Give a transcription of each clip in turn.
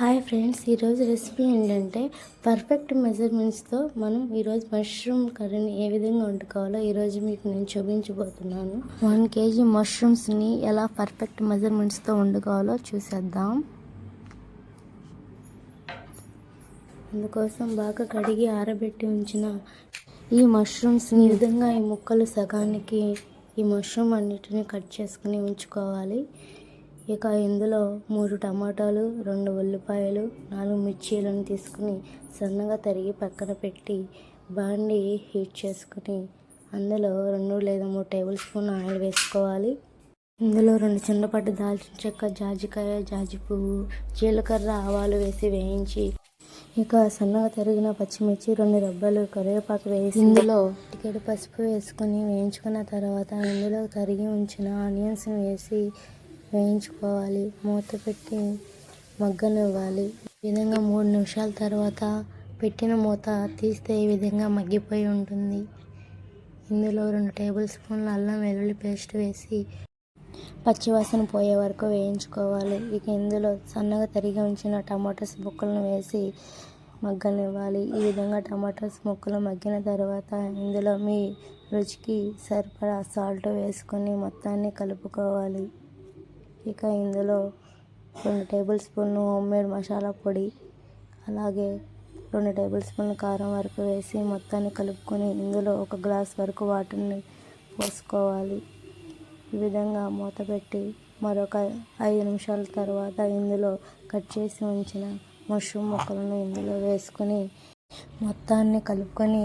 Hi friends ఈరోజు recipe ఏంటంటే perfect మెజర్మెంట్స్తో మనం ఈరోజు మష్రూమ్ కర్రీని ఏ విధంగా వండుకోవాలో ఈరోజు మీకు నేను చూపించబోతున్నాను. వన్ కేజీ మష్రూమ్స్ని ఎలా పర్ఫెక్ట్ మెజర్మెంట్స్తో వండుకోవాలో చూసేద్దాం. అందుకోసం బాగా కడిగి ఆరబెట్టి ఉంచిన ఈ మష్రూమ్స్ని ఈ విధంగా ఈ ముక్కలు సగానికి ఈ మష్రూమ్ అన్నిటిని కట్ చేసుకుని ఉంచుకోవాలి. ఇక ఇందులో మూడు టమాటాలు రెండు ఉల్లిపాయలు నాలుగు మిర్చీలను తీసుకుని సన్నగా తరిగి పక్కన పెట్టి బాండి హీట్ చేసుకుని అందులో రెండు లేదా మూడు టేబుల్ స్పూన్ ఆయిల్ వేసుకోవాలి. ఇందులో రెండు చిన్నపాటి దాల్చిన చెక్క జాజికాయ జాజి పువ్వు జీలకర్ర ఆవాలు వేసి వేయించి ఇక సన్నగా తరిగిన పచ్చిమిర్చి రెండు రబ్బలు కరివేపాకు వేసి ఇందులో టికెట్ పసుపు వేసుకొని వేయించుకున్న తర్వాత ఇందులో తరిగి ఉంచిన ఆనియన్స్ వేసి వేయించుకోవాలి. మూత పెట్టి మగ్గనివ్వాలి ఈ విధంగా మూడు నిమిషాల తర్వాత పెట్టిన మూత తీస్తే ఈ విధంగా మగ్గిపోయి ఉంటుంది. ఇందులో రెండు టేబుల్ స్పూన్ల అల్లం వెల్లుల్లి పేస్ట్ వేసి పచ్చివాసన పోయే వరకు వేయించుకోవాలి. ఇక ఇందులో సన్నగా తరిగి ఉంచిన టమాటోస్ ముక్కలను వేసి మగ్గనివ్వాలి. ఈ విధంగా టమాటోస్ ముక్కలు మగ్గిన తర్వాత ఇందులో మీ రుచికి సరిపడా సాల్ట్ వేసుకొని మొత్తాన్ని కలుపుకోవాలి. ఇక ఇందులో రెండు table spoon home made masala పొడి అలాగే రెండు టేబుల్ స్పూన్ల కారం వరకు వేసి మొత్తాన్ని కలుపుకొని ఇందులో ఒక గ్లాస్ వరకు వాటర్ని పోసుకోవాలి. ఈ విధంగా మూత పెట్టి మరొక ఐదు నిమిషాల తర్వాత ఇందులో కట్ చేసి ఉంచిన మష్రూమ్ ముక్కలను ఇందులో వేసుకొని మొత్తాన్ని కలుపుకొని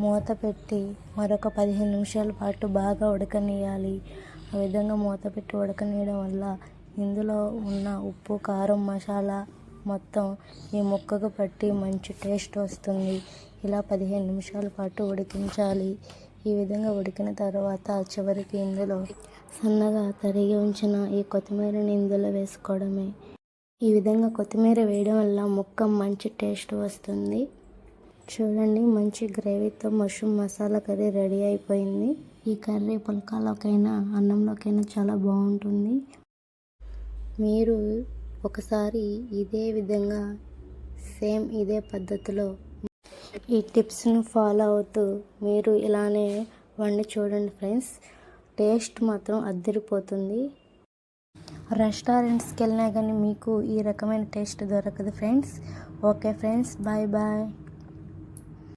మూత పెట్టి మరొక పదిహేను నిమిషాల పాటు బాగా ఉడకనియాలి ఆ విధంగా మూత పెట్టి ఉడకనీయడం వల్ల ఇందులో ఉన్న ఉప్పు కారం మసాలా మొత్తం ఈ ముక్కకు పట్టి మంచి టేస్ట్ వస్తుంది. ఇలా పదిహేను నిమిషాల పాటు ఉడికించాలి. ఈ విధంగా ఉడికిన తర్వాత చివరికి ఇందులో సన్నగా తరిగి ఉంచిన ఈ కొత్తిమీరని ఇందులో వేసుకోవడమే. ఈ విధంగా కొత్తిమీర వేయడం వల్ల ముక్క మంచి టేస్ట్ వస్తుంది. చూడండి మంచి గ్రేవీతో మష్రూమ్ మసాలా కర్రీ రెడీ అయిపోయింది. ఈ కర్రీ పుల్కాలోకైనా అన్నంలోకైనా చాలా బాగుంటుంది. మీరు ఒకసారి ఇదే విధంగా సేమ్ ఇదే పద్ధతిలో ఈ టిప్స్ను ఫాలో అవుతూ మీరు ఇలానే వండి చూడండి ఫ్రెండ్స్. టేస్ట్ మాత్రం అద్దరిపోతుంది. రెస్టారెంట్స్కి వెళ్ళినా కానీ మీకు ఈ రకమైన టేస్ట్ దొరకదు friends. Okay friends bye bye.